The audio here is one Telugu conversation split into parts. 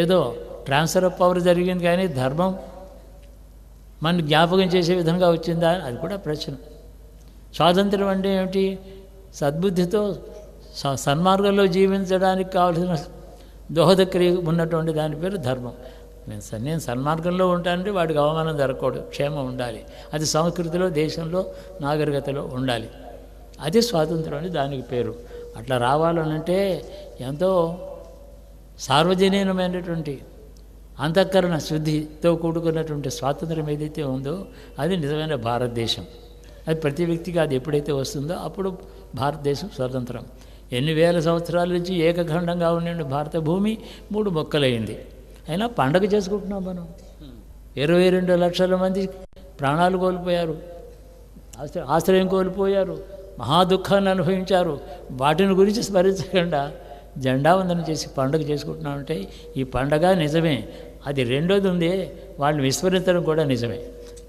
ఏదో ట్రాన్స్ఫర్ ఆఫ్ పవర్ జరిగింది కానీ ధర్మం మన జ్ఞాపకం చేసే విధంగా వచ్చిందా? అది కూడా ప్రశ్న. స్వాతంత్రం అంటే ఏమిటి? సద్బుద్ధితో స- సన్మార్గంలో జీవించడానికి కావాల్సిన దోహదక్రియ ఉన్నటువంటి దాని పేరు ధర్మం. నేను నేను సన్మార్గంలో ఉంటానంటే వాడికి అవమానం జరగకూడదు క్షేమం ఉండాలి. అది సంస్కృతిలో దేశంలో నాగరికతలో ఉండాలి. అది స్వాతంత్రం అని దానికి పేరు. అట్లా రావాలనంటే ఎంతో సార్వజనీనమైనటువంటి అంతఃకరణ శుద్ధితో కూడుకున్నటువంటి స్వాతంత్రం ఏదైతే ఉందో అది నిజమైన భారతదేశం. అది ప్రతి వ్యక్తికి అది ఎప్పుడైతే వస్తుందో అప్పుడు భారతదేశం స్వతంత్రం. ఎన్ని వేల సంవత్సరాల నుంచి ఏకఖండంగా ఉండే భారత భూమి మూడు మొక్కలైంది. అయినా పండగ చేసుకుంటున్నాం మనం. ఇరవై రెండు లక్షల మంది ప్రాణాలు కోల్పోయారు. ఆశ్రయం కోల్పోయారు. మహా దుఃఖాన్ని అనుభవించారు. వాటిని గురించి స్మరించకుండా జెండావందనం చేసి పండుగ చేసుకుంటున్నామంటే ఈ పండగ నిజమే. అది రెండోది ఉంది వాళ్ళని విస్మరించడం కూడా నిజమే.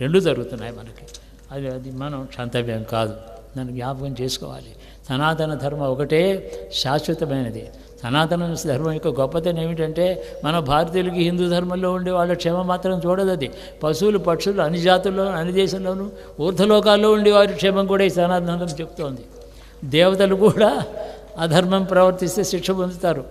రెండు జరుగుతున్నాయి మనకి. అది అది మనం క్షంతవ్యం కాదు. దాన్ని జ్ఞాపకం చేసుకోవాలి. సనాతన ధర్మం ఒకటే శాశ్వతమైనది. సనాతన ధర్మం యొక్క గొప్పతనం ఏమిటంటే మన భారతీయులకి హిందూ ధర్మంలో ఉండే వాళ్ళ క్షేమం మాత్రం చూడదు అది. పశువులు పక్షులు అన్ని జాతుల్లో అన్ని దేశంలోనూ ఊర్ధలోకాల్లో ఉండే వారి క్షేమం కూడా ఈ సనాతన ధర్మం చెప్తోంది. దేవతలు కూడా అధర్మం ప్రవర్తిస్తే శిక్ష పొందుతారు.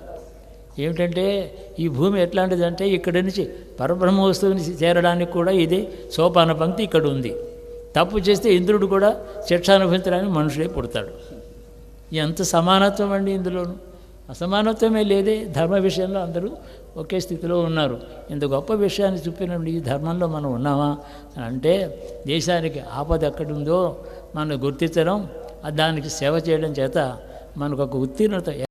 ఏమిటంటే ఈ భూమి ఎట్లాంటిదంటే ఇక్కడి నుంచి పరబ్రహ్మ వస్తువుని చేరడానికి కూడా ఇది సోపాన పంక్తి ఇక్కడ ఉంది. తప్పు చేస్తే ఇంద్రుడు కూడా శిక్ష అనుభవించడానికి మనుషులే పుడతాడు. ఎంత సమానత్వం అండి ఇందులోను? అసమానత్వమే లేదే ధర్మ విషయంలో అందరూ ఒకే స్థితిలో ఉన్నారు. ఇంత గొప్ప విషయాన్ని చూపినప్పుడు ఈ ధర్మంలో మనం ఉన్నామా? అని అంటే దేశానికి ఆపద ఎక్కడుందో మనం గుర్తించడం దానికి సేవ చేయడం చేత మనకు ఒక ఉత్తీర్ణత